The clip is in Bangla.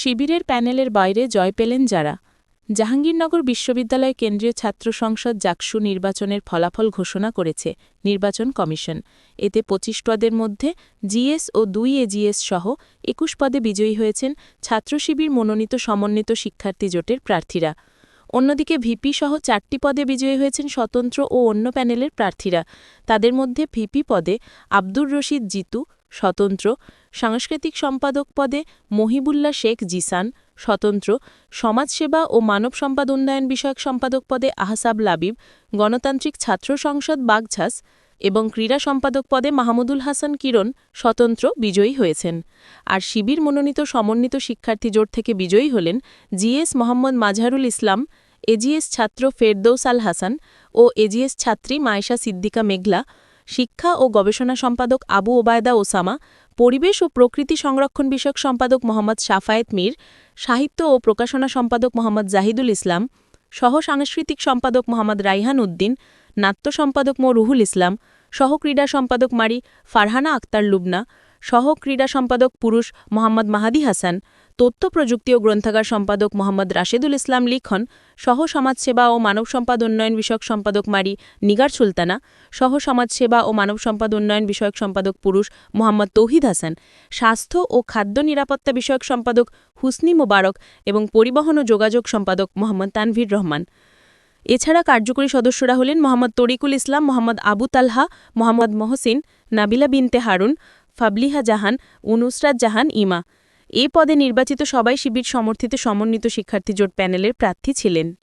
শিবিরের প্যানেলের বাইরে জয় পেলেন যারা। জাহাঙ্গীরনগর বিশ্ববিদ্যালয় কেন্দ্রীয় ছাত্র সংসদ জাকসু নির্বাচনের ফলাফল ঘোষণা করেছে নির্বাচন কমিশন। এতে পঁচিশ পদের মধ্যে জিএস ও দুই এজিএস সহ একুশ পদে বিজয়ী হয়েছেন ছাত্র শিবির মনোনীত সমন্বিত শিক্ষার্থী জোটের প্রার্থীরা। অন্যদিকে ভিপি সহ চারটি পদে বিজয়ী হয়েছেন স্বতন্ত্র ও অন্য প্যানেলের প্রার্থীরা। তাদের মধ্যে ভিপি পদে আব্দুর রশিদ জিতু স্বতন্ত্র, সাংস্কৃতিক সম্পাদক পদে মহিবুল্লাহ শেখ জিসান, স্বতন্ত্র, সমাজসেবা ও মানব সম্পদ উন্নয়ন বিষয়ক সম্পাদক পদে আহসাব লাবিব, গণতান্ত্রিক ছাত্র সংসদ বাগঝাস এবং ক্রীড়া সম্পাদক পদে মাহমুদুল হাসান কিরণ স্বতন্ত্র বিজয়ী হয়েছেন। আর শিবির মনোনীত সমন্বিত শিক্ষার্থী জোট থেকে বিজয়ী হলেন জিএস মোহাম্মদ মাজহারুল ইসলাম এজিএস ছাত্র ফেরদৌস আল হাসান ও এজিএস ছাত্রী মায়েশা সিদ্দিকা মেঘলা শিক্ষা ও গবেষণা সম্পাদক আবু ওবায়দা ওসামা, পরিবেশ ও প্রকৃতি সংরক্ষণ বিষয়ক সম্পাদক মোহাম্মদ সাফায়েত মীর, সাহিত্য ও প্রকাশনা সম্পাদক মোহাম্মদ জাহিদুল ইসলাম, সহ সাংস্কৃতিক সম্পাদক মোহাম্মদ রাইহান উদ্দিন, নাট্য সম্পাদক মো রুহুল ইসলাম, সহ ক্রীড়া সম্পাদক মারি ফারহানা আক্তার লুবনা, সহ ক্রীড়া সম্পাদক পুরুষ মোহাম্মদ মাহাদি হাসান তথ্য, প্রযুক্তি ও গ্রন্থাগার সম্পাদক মোহাম্মদ রাশেদুল ইসলাম লিখন, সহ সমাজসেবা ও মানব সম্পদ উন্নয়ন বিষয়ক সম্পাদক মারি নিগার সুলতানা, সহ সমাজসেবা ও মানব সম্পদ উন্নয়ন বিষয়ক সম্পাদক পুরুষ মোহাম্মদ তৌহিদ হাসান, স্বাস্থ্য ও খাদ্য নিরাপত্তা বিষয়ক সম্পাদক হুসনি মোবারক এবং পরিবহন ও যোগাযোগ সম্পাদক মোহাম্মদ তানভীর রহমান। এছাড়া কার্যকরী সদস্যরা হলেন মোহাম্মদ তরিকুল ইসলাম, মোহাম্মদ আবু তালহা, মোহাম্মদ মহসিন, নাবিলা বিনতে হারুন, ফাবলিহা জাহান ও নুসরাত জাহান, ইমা। এ পদে নির্বাচিত সবাই শিবির সমর্থিত সমন্বিত শিক্ষার্থী জোট প্যানেলের প্রার্থী ছিলেন।